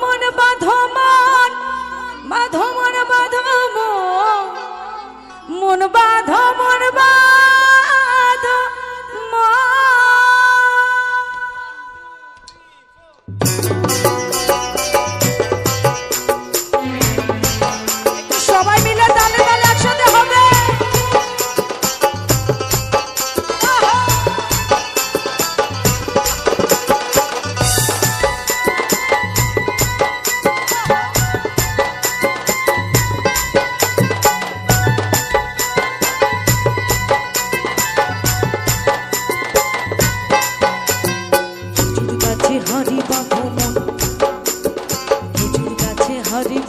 মন বাধমন। মন বাধমন বাধ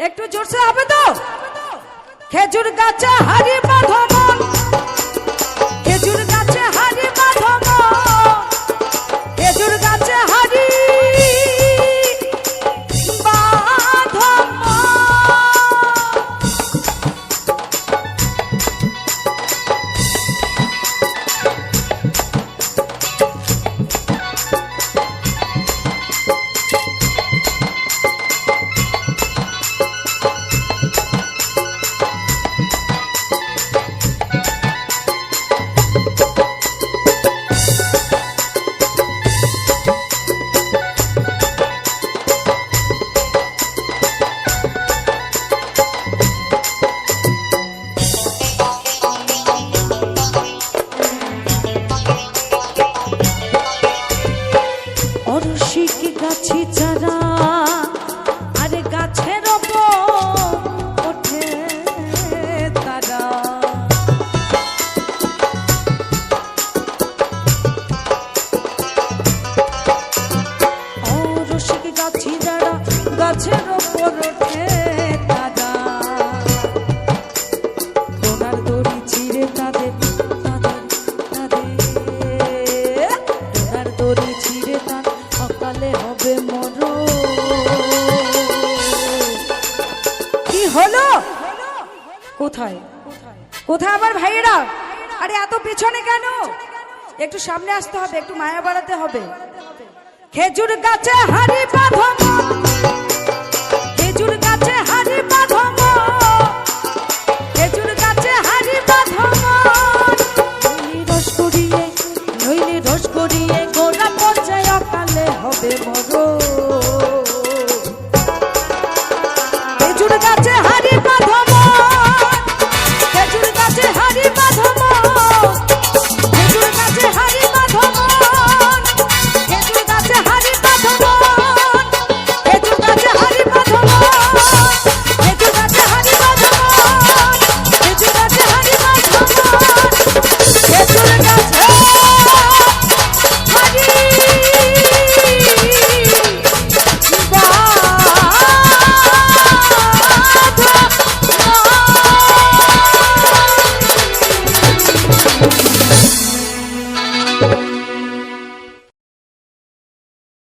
একটু জোরসে হবে তো? খেজুর গাছে হারি বাঁধো অরসিক গাছে চারা। কোথায়? কোথায় আরে এত পেছনে কেন? একটু সামনে আসতে হবে, একটু মায়া বাড়াতে হবে। খেজুর গাছে হাড়ি খেজুর গাছে রস করিয়ে নইলে পর্যায়ে অকালে হবে মরো